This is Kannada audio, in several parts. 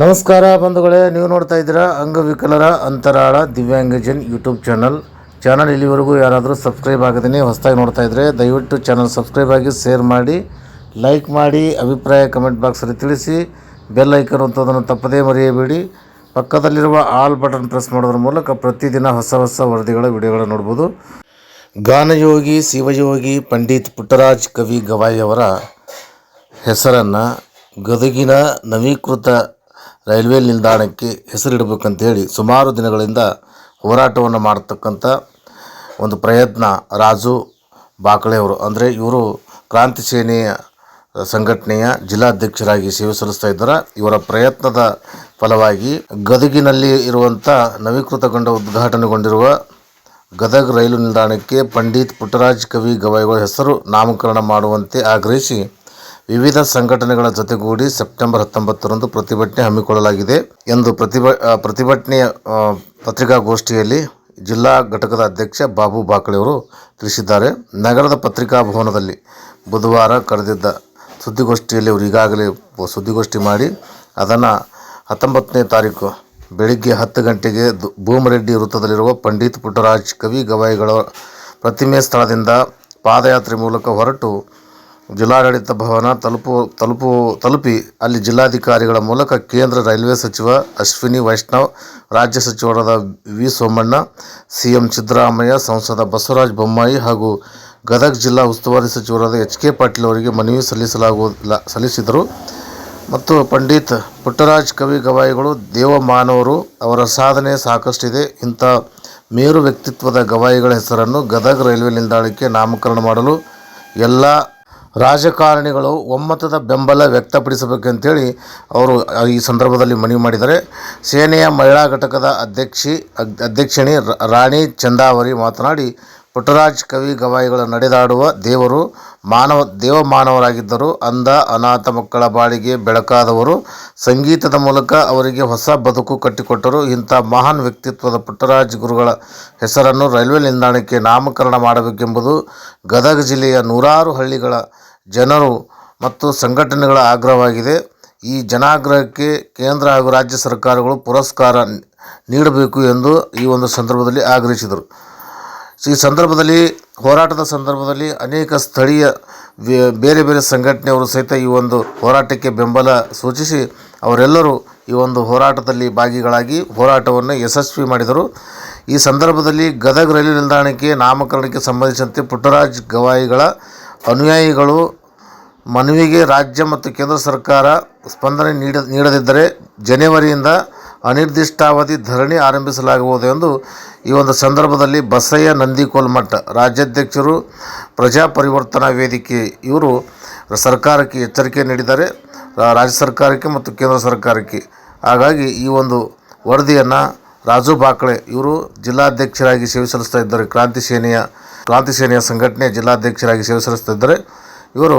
ನಮಸ್ಕಾರ ಬಂಧುಗಳೇ, ನೀವು ನೋಡ್ತಾ ಇದ್ದೀರಾ ಅಂಗವಿಕಲರ ಅಂತರಾಳ ದಿವ್ಯಾಂಗಜನ್ ಯೂಟ್ಯೂಬ್ ಚಾನಲ್. ಚಾನಲ್ ಇಲ್ಲಿವರೆಗೂ ಯಾರಾದರೂ ಸಬ್ಸ್ಕ್ರೈಬ್ ಆಗದೇ ಹೊಸದಾಗಿ ನೋಡ್ತಾ ಇದ್ದರೆ ದಯವಿಟ್ಟು ಚಾನಲ್ ಸಬ್ಸ್ಕ್ರೈಬ್ ಆಗಿ ಶೇರ್ ಮಾಡಿ, ಲೈಕ್ ಮಾಡಿ, ಅಭಿಪ್ರಾಯ ಕಮೆಂಟ್ ಬಾಕ್ಸಲ್ಲಿ ತಿಳಿಸಿ, ಬೆಲ್ ಐಕನ್ ಅಂತದನ್ನು ತಪ್ಪದೇ ಮರೆಯಬೇಡಿ. ಪಕ್ಕದಲ್ಲಿರುವ ಆಲ್ ಬಟನ್ ಪ್ರೆಸ್ ಮಾಡೋದ್ರ ಮೂಲಕ ಪ್ರತಿದಿನ ಹೊಸ ಹೊಸ ವರದಿಗಳ ವಿಡಿಯೋಗಳನ್ನು ನೋಡ್ಬೋದು. ಗಾನಯೋಗಿ, ಶಿವಯೋಗಿ, ಪಂಡಿತ್ ಪುಟ್ಟರಾಜ್ ಕವಿ ಗವಾಯಿ ಅವರ ಹೆಸರನ್ನು ಗದಗಿನ ನವೀಕೃತ ರೈಲ್ವೆ ನಿಲ್ದಾಣಕ್ಕೆ ಹೆಸರಿಡಬೇಕಂತೇಳಿ ಸುಮಾರು ದಿನಗಳಿಂದ ಹೋರಾಟವನ್ನು ಮಾಡತಕ್ಕಂಥ ಒಂದು ಪ್ರಯತ್ನ ರಾಜು ಬಾಕಳೆಯವರು. ಅಂದರೆ ಇವರು ಕ್ರಾಂತಿ ಸೇನೆಯ ಸಂಘಟನೆಯ ಜಿಲ್ಲಾಧ್ಯಕ್ಷರಾಗಿ ಸೇವೆ ಸಲ್ಲಿಸ್ತಾ ಇದ್ದಾರೆ. ಇವರ ಪ್ರಯತ್ನದ ಫಲವಾಗಿ ಗದಗಿನಲ್ಲಿ ಇರುವಂಥ ನವೀಕೃತಗೊಂಡ ಉದ್ಘಾಟನೆಗೊಂಡಿರುವ ಗದಗ ರೈಲು ನಿಲ್ದಾಣಕ್ಕೆ ಪಂಡಿತ್ ಪುಟ್ಟರಾಜ್ ಕವಿ ಗವಾಯಿಗಳ ಹೆಸರು ನಾಮಕರಣ ಮಾಡುವಂತೆ ಆಗ್ರಹಿಸಿ ವಿವಿಧ ಸಂಘಟನೆಗಳ ಜೊತೆಗೂಡಿ ಸೆಪ್ಟೆಂಬರ್ ಹತ್ತೊಂಬತ್ತರಂದು ಪ್ರತಿಭಟನೆ ಹಮ್ಮಿಕೊಳ್ಳಲಾಗಿದೆ ಎಂದು ಪ್ರತಿಭ ಪ್ರತಿಭಟನೆಯ ಪತ್ರಿಕಾಗೋಷ್ಠಿಯಲ್ಲಿ ಜಿಲ್ಲಾ ಘಟಕದ ಅಧ್ಯಕ್ಷ ಬಾಬು ಬಾಕಳೆಯವರು ತಿಳಿಸಿದ್ದಾರೆ. ನಗರದ ಪತ್ರಿಕಾ ಭವನದಲ್ಲಿ ಬುಧವಾರ ಕರೆದಿದ್ದ ಸುದ್ದಿಗೋಷ್ಠಿಯಲ್ಲಿ ಅವರು ಈಗಾಗಲೇ ಸುದ್ದಿಗೋಷ್ಠಿ ಮಾಡಿ ಅದನ್ನು ಹತ್ತೊಂಬತ್ತನೇ ತಾರೀಕು ಬೆಳಿಗ್ಗೆ ಹತ್ತು ಗಂಟೆಗೆ ಭೂಮರೆಡ್ಡಿ ವೃತ್ತದಲ್ಲಿರುವ ಪಂಡಿತ್ ಪುಟ್ಟರಾಜ್ ಕವಿ ಗವಾಯಿಗಳ ಪ್ರತಿಮೆ ಸ್ಥಳದಿಂದ ಪಾದಯಾತ್ರೆ ಮೂಲಕ ಹೊರಟು ಜಿಲ್ಲಾಡಳಿತ ಭವನ ತಲುಪು ತಲುಪು, ತಲುಪಿ ಅಲ್ಲಿ ಜಿಲ್ಲಾಧಿಕಾರಿಗಳ ಮೂಲಕ ಕೇಂದ್ರ ರೈಲ್ವೆ ಸಚಿವ ಅಶ್ವಿನಿ ವೈಷ್ಣವ್, ರಾಜ್ಯ ಸಚಿವರಾದ V Somanna C M Siddaramaiah, ಸಂಸದ ಬಸವರಾಜ ಬೊಮ್ಮಾಯಿ ಹಾಗೂ ಗದಗ ಜಿಲ್ಲಾ ಉಸ್ತುವಾರಿ ಸಚಿವರಾದ ಎಚ್ ಕೆ ಪಾಟೀಲ್ ಅವರಿಗೆ ಮನವಿ ಸಲ್ಲಿಸಲಾಗುವುದಿಲ್ಲ ಸಲ್ಲಿಸಿದರು. ಮತ್ತು ಪಂಡಿತ್ ಪುಟ್ಟರಾಜ್ ಕವಿ ಗವಾಯಿಗಳು ದೇವಮಾನವರು ಅವರ ಸಾಧನೆ ಸಾಕಷ್ಟಿದೆ. ಇಂಥ ಮೇರು ವ್ಯಕ್ತಿತ್ವದ ಗವಾಯಿಗಳ ಹೆಸರನ್ನು ಗದಗ ರೈಲ್ವೆ ನಿಲ್ದಾಣಕ್ಕೆ ನಾಮಕರಣ ಮಾಡಲು ಎಲ್ಲ ರಾಜಕಾರಣಿಗಳು ಒಮ್ಮತದ ಬೆಂಬಲ ವ್ಯಕ್ತಪಡಿಸಬೇಕಂತೇಳಿ ಅವರು ಈ ಸಂದರ್ಭದಲ್ಲಿ ಮನವಿ ಮಾಡಿದ್ದಾರೆ. ಸೇನೆಯ ಮಹಿಳಾ ಘಟಕದ ಅಧ್ಯಕ್ಷಿ, ಅಧ್ಯಕ್ಷಿಣಿ ರಾಣಿ ಚಂದಾವರಿ ಮಾತನಾಡಿ, ಪುಟ್ಟರಾಜ್ ಕವಿ ಗವಾಯಿಗಳ ನಡೆದಾಡುವ ದೇವರು ಮಾನವ, ದೇವಮಾನವರಾಗಿದ್ದರು. ಅಂಧ, ಅನಾಥ ಮಕ್ಕಳ ಬಾಳಿಗೆ ಬೆಳಕಾದವರು, ಸಂಗೀತದ ಮೂಲಕ ಅವರಿಗೆ ಹೊಸ ಬದುಕು ಕಟ್ಟಿಕೊಟ್ಟರು. ಇಂಥ ಮಹಾನ್ ವ್ಯಕ್ತಿತ್ವದ ಪುಟ್ಟರಾಜ್ ಗುರುಗಳ ಹೆಸರನ್ನು ರೈಲ್ವೆ ನಿಲ್ದಾಣಕ್ಕೆ ನಾಮಕರಣ ಮಾಡಬೇಕೆಂಬುದು ಗದಗ ಜಿಲ್ಲೆಯ ನೂರಾರು ಹಳ್ಳಿಗಳ ಜನರು ಮತ್ತು ಸಂಘಟನೆಗಳ ಆಗ್ರಹವಾಗಿದೆ. ಈ ಜನಾಗ್ರಹಕ್ಕೆ ಕೇಂದ್ರ ಹಾಗೂ ರಾಜ್ಯ ಸರ್ಕಾರಗಳು ಪುರಸ್ಕಾರ ನೀಡಬೇಕು ಎಂದು ಈ ಒಂದು ಸಂದರ್ಭದಲ್ಲಿ ಆಗ್ರಹಿಸಿದರು. ಈ ಸಂದರ್ಭದಲ್ಲಿ, ಹೋರಾಟದ ಸಂದರ್ಭದಲ್ಲಿ ಅನೇಕ ಸ್ಥಳೀಯ ಬೇರೆ ಬೇರೆ ಸಂಘಟನೆಯವರು ಸಹಿತ ಈ ಒಂದು ಹೋರಾಟಕ್ಕೆ ಬೆಂಬಲ ಸೂಚಿಸಿ ಅವರೆಲ್ಲರೂ ಈ ಒಂದು ಹೋರಾಟದಲ್ಲಿ ಭಾಗಿಗಳಾಗಿ ಹೋರಾಟವನ್ನು ಯಶಸ್ವಿ ಮಾಡಿದರು. ಈ ಸಂದರ್ಭದಲ್ಲಿ ಗದಗ ರೈಲು ನಿಲ್ದಾಣಕ್ಕೆ ನಾಮಕರಣಕ್ಕೆ ಸಂಬಂಧಿಸಿದಂತೆ ಪುಟ್ಟರಾಜ್ ಗವಾಯಿಗಳ ಅನುಯಾಯಿಗಳು ಮನವಿಗೆ ರಾಜ್ಯ ಮತ್ತು ಕೇಂದ್ರ ಸರ್ಕಾರ ಸ್ಪಂದನೆ ನೀಡ, ನೀಡದಿದ್ದರೆ ಜನವರಿಯಿಂದ ಅನಿರ್ದಿಷ್ಟಾವಧಿ ಧರಣಿ ಆರಂಭಿಸಲಾಗುವುದು ಎಂದು ಈ ಒಂದು ಸಂದರ್ಭದಲ್ಲಿ ಬಸಯ್ಯ ನಂದಿಕೋಲ್ಮಠ ರಾಜ್ಯಾಧ್ಯಕ್ಷರು ಪ್ರಜಾ ಪರಿವರ್ತನಾ ವೇದಿಕೆ ಇವರು ಸರ್ಕಾರಕ್ಕೆ ಎಚ್ಚರಿಕೆ ನೀಡಿದ್ದಾರೆ. ರಾಜ್ಯ ಸರ್ಕಾರಕ್ಕೆ ಮತ್ತು ಕೇಂದ್ರ ಸರ್ಕಾರಕ್ಕೆ. ಹಾಗಾಗಿ ಈ ಒಂದು ವರದಿಯನ್ನು ರಾಜು ಬಾಕಳೆ ಇವರು ಜಿಲ್ಲಾಧ್ಯಕ್ಷರಾಗಿ ಸೇವೆ ಸಲ್ಲಿಸ್ತಾ ಇದ್ದಾರೆ. ಕ್ರಾಂತಿ ಸೇನೆಯ ಕ್ರಾಂತಿ ಸೇನೆಯ ಸಂಘಟನೆಯ ಜಿಲ್ಲಾಧ್ಯಕ್ಷರಾಗಿ ಸೇವೆ ಸಲ್ಲಿಸ್ತಾ ಇದ್ದಾರೆ. ಇವರು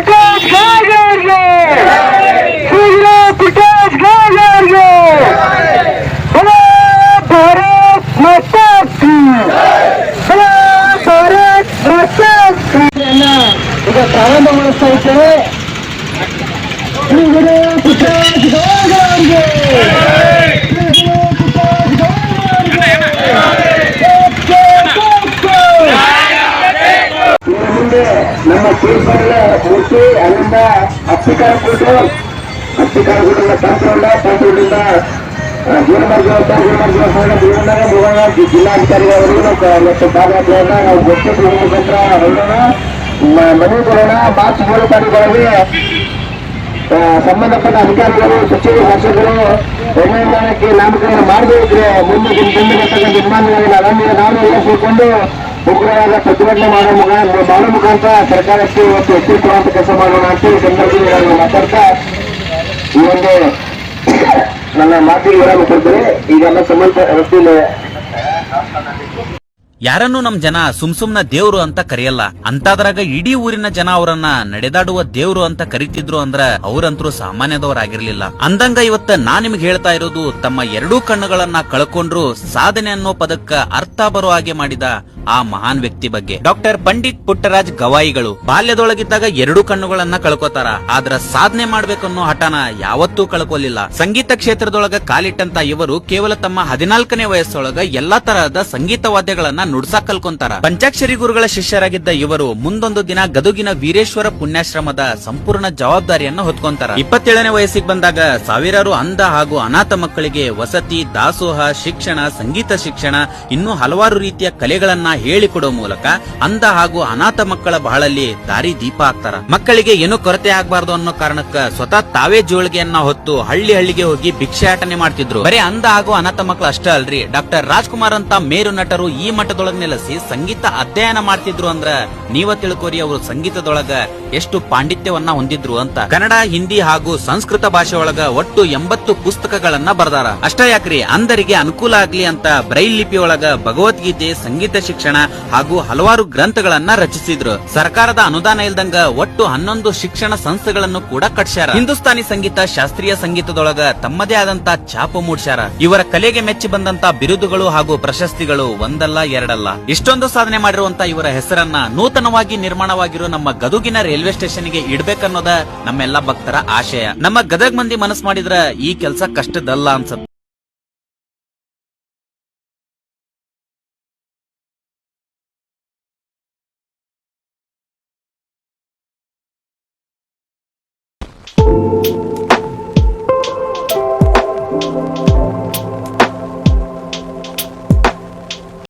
ನ್ಯಾಯ ಬೇಕು ಬೇಕೇ ಬೇಕು ನ್ಯಾಯ ಬೇಕು ಈಗ ಪ್ರಾರಂಭಗೊಳಿಸ್ತಾ ಇದ್ದೇವೆ ಶ್ರೀ ಗುರು ಪುಟ್ಟರಾಜ ಗವಾಯಿಗಳ ತೀರ್ಪಲ್ಲ ಮೂರ್ತಿ ಅಲ್ಲಿಂದ ಹತ್ತಿಕಾರ ಕೊಟ್ಟು ಹತ್ತಿಕಾರ ಕೊಟ್ಟಿಂದ ತಂತ್ರೊಂಡ ತಂತ್ರೊಂಡಿಂದ ಜೀವಮಾರ್ಗ ಜೀವಮಾರ್ಗ ಜೀವನಾಗ ಮುಗೋಣ ಜಿಲ್ಲಾಧಿಕಾರಿಗಳವರೆಗೂ ಇವತ್ತು ಪಾದಯಾತ್ರೆಯನ್ನ ನಾವು ಗೊತ್ತಿಟ್ಟು ಮುಖಾಂತರ ಹೊರಡೋಣ ಮ- ಮನವಿ ಕೊಡೋಣ ಮಾರ್ಚ್ ಮೂರು ತಾರೀಕುಗಳಲ್ಲಿ ಸಂಬಂಧಪಟ್ಟ ಅಧಿಕಾರಿಗಳು, ಸಚಿವರು, ಶಾಸಕರು ನಿಲ್ದಾಣಕ್ಕೆ ನಾಮಕರಣ ಮಾಡಬೇಕು ಮುಂದೆ ದಿನ ಬರ್ತಕ್ಕಂಥ ವಿಮಾನಗಳಲ್ಲಿ ಅದನ್ನು ನಾವು ಎಲ್ಲ ಸೇರ್ಕೊಂಡು ಉಗ್ರವಾದ ಪ್ರತಿಭಟನೆ ಮಾಡೋ ಮುಖ ಮಾಡೋ ಮುಖಾಂತರ ಸರ್ಕಾರಕ್ಕೆ ಇವತ್ತು ಎಚ್ಚರಿಕೆ ಕೊಡುವಂತ ಕೆಲಸ ಮಾಡೋಣ ಅಂತ ಈ ಸಂದರ್ಭದಲ್ಲಿ ನಾನು ಮಾತಾಡ್ತಾ ಈ ಒಂದು ನನ್ನ ಮಾತಿಗೆ ವಿರಾಮ ಕೊಡ್ತೇನೆ. ಈಗ ನಮ್ಮ ಸಂಬಂಧ ರಸ್ತೆಯಲ್ಲಿ ಯಾರನ್ನು ನಮ್ ಜನ ಸುಮ್ ಸುಮ್ನ ದೇವ್ರು ಅಂತ ಕರೆಯಲ್ಲ, ಅಂತಾದ್ರಾಗ ಇಡೀ ಊರಿನ ಜನ ಅವರನ್ನ ನಡೆದಾಡುವ ದೇವ್ರು ಅಂತ ಕರಿತಿದ್ರು ಅಂದ್ರ ಅವ್ರಂತರೂ ಸಾಮಾನ್ಯದವರಾಗಿರ್ಲಿಲ್ಲ. ಅಂದಂಗ ಇವತ್ತ ನಾ ನಿಮ್ಗೆ ಹೇಳ್ತಾ ಇರೋದು, ತಮ್ಮ ಎರಡೂ ಕಣ್ಣುಗಳನ್ನ ಕಳ್ಕೊಂಡ್ರು ಸಾಧನೆ ಅನ್ನೋ ಪದಕ್ಕ ಅರ್ಥ ಬರೋ ಹಾಗೆ ಮಾಡಿದ ಆ ಮಹಾನ್ ವ್ಯಕ್ತಿ ಬಗ್ಗೆ. ಡಾಕ್ಟರ್ ಪಂಡಿತ್ ಪುಟ್ಟರಾಜ್ ಗವಾಯಿಗಳು ಬಾಲ್ಯದೊಳಗಿದ್ದಾಗ ಎರಡು ಕಣ್ಣುಗಳನ್ನ ಕಳ್ಕೊತಾರ. ಆದ್ರ ಸಾಧನೆ ಮಾಡ್ಬೇಕನ್ನೋ ಹಠನ ಯಾವತ್ತೂ ಕಳ್ಕೊಲಿಲ್ಲ. ಸಂಗೀತ ಕ್ಷೇತ್ರದೊಳಗ ಕಾಲಿಟ್ಟಂತ ಇವರು ಕೇವಲ ತಮ್ಮ ಹದಿನಾಲ್ಕನೇ ವಯಸ್ಸೊಳಗ ಎಲ್ಲಾ ತರಹದ ಸಂಗೀತ ವಾದ್ಯಗಳನ್ನ ನುಡ್ಸಾ ಕಲ್ಕೊಂತಾರ. ಪಂಚಾಕ್ಷರಿ ಗುರುಗಳ ಶಿಷ್ಯರಾಗಿದ್ದ ಇವರು ಮುಂದೊಂದು ದಿನ ಗದುಗಿನ ವೀರೇಶ್ವರ ಪುಣ್ಯಾಶ್ರಮದ ಸಂಪೂರ್ಣ ಜವಾಬ್ದಾರಿಯನ್ನ ಹೊತ್ಕೊಂತಾರ. ಇಪ್ಪತ್ತೇಳನೇ ವಯಸ್ಸಿಗೆ ಬಂದಾಗ ಸಾವಿರಾರು ಅಂಧ ಹಾಗೂ ಅನಾಥ ಮಕ್ಕಳಿಗೆ ವಸತಿ, ದಾಸೋಹ, ಶಿಕ್ಷಣ, ಸಂಗೀತ ಶಿಕ್ಷಣ, ಇನ್ನೂ ಹಲವಾರು ರೀತಿಯ ಕಲೆಗಳನ್ನ ಹೇಳಿಕೊಡೋ ಮೂಲಕ ಅಂಧ ಹಾಗೂ ಅನಾಥ ಮಕ್ಕಳ ಬಹಳಲ್ಲಿ ದಾರಿ ದೀಪ ಆಗ್ತಾರ ಮಕ್ಕಳಿಗೆ ಏನು ಕೊರತೆ ಆಗ್ಬಾರ್ದು ಅನ್ನೋ ಕಾರಣಕ್ಕ ಸ್ವತಃ ತಾವೇ ಜೋಳಿಗೆಯನ್ನ ಹೊತ್ತು ಹಳ್ಳಿ ಹಳ್ಳಿಗೆ ಹೋಗಿ ಭಿಕ್ಷಾಟನೆ ಮಾಡ್ತಿದ್ರು. ಬರೀ ಅಂಧ ಹಾಗೂ ಅನಾಥ ಮಕ್ಕಳು ಅಷ್ಟೇ ಅಲ್ರಿ. ಡಾಕ್ಟರ್ ರಾಜ್ಕುಮಾರ್ ಅಂತ ಮೇರು ನಟರು ಈ ಮಠದೊಳಗ್ ನೆಲೆಸಿ ಸಂಗೀತ ಅಧ್ಯಯನ ಮಾಡ್ತಿದ್ರು ಅಂದ್ರ ನೀವ ತಿಳ್ಕೋರಿ ಅವರು ಸಂಗೀತದೊಳಗ ಎಷ್ಟು ಪಾಂಡಿತ್ಯವನ್ನ ಹೊಂದಿದ್ರು ಅಂತ. ಕನ್ನಡ, ಹಿಂದಿ ಹಾಗೂ ಸಂಸ್ಕೃತ ಭಾಷೆ ಒಳಗ ಒಟ್ಟು ಎಂಬತ್ತು ಪುಸ್ತಕಗಳನ್ನ ಬರ್ದಾರ. ಅಷ್ಟ ಯಾಕ್ರಿ? ಅಂಧರಿಗೆ ಅನುಕೂಲ ಆಗ್ಲಿ ಅಂತ ಬ್ರೈಲ್ ಒಳಗ ಭಗವದ್ಗೀತೆ, ಸಂಗೀತ ಶಿಕ್ಷಣ ಹಾಗೂ ಹಲವಾರು ಗ್ರಂಥಗಳನ್ನ ರಚಿಸಿದ್ರು. ಸರ್ಕಾರದ ಅನುದಾನ ಇಲ್ದಂಗ ಒಟ್ಟು ಹನ್ನೊಂದು ಶಿಕ್ಷಣ ಸಂಸ್ಥೆಗಳನ್ನು ಕೂಡ ಕಟ್ಸ್ಯಾರ. ಹಿಂದೂಸ್ತಾನಿ ಸಂಗೀತ, ಶಾಸ್ತ್ರೀಯ ಸಂಗೀತದೊಳಗ ತಮ್ಮದೇ ಆದಂತ ಛಾಪು ಮೂಡ್ಸ್ಯಾರ. ಇವರ ಕಲೆಗೆ ಮೆಚ್ಚಿ ಬಂದಂತ ಬಿರುದುಗಳು ಹಾಗೂ ಪ್ರಶಸ್ತಿಗಳು ಒಂದಲ್ಲ, ಎರಡಲ್ಲ. ಇಷ್ಟೊಂದು ಸಾಧನೆ ಮಾಡಿರುವಂತ ಇವರ ಹೆಸರನ್ನ ನೂತನವಾಗಿ ನಿರ್ಮಾಣವಾಗಿರೋ ನಮ್ಮ ಗದುಗಿನ ರೈಲ್ವೆ ಸ್ಟೇಷನ್ಗೆ ಇಡ್ಬೇಕನ್ನೋದ ನಮ್ಮೆಲ್ಲಾ ಭಕ್ತರ ಆಶಯ. ನಮ್ಮ ಗದಗ್ ಮಂದಿ ಮನಸ್ಸು ಮಾಡಿದ್ರ ಈ ಕೆಲಸ ಕಷ್ಟದಲ್ಲ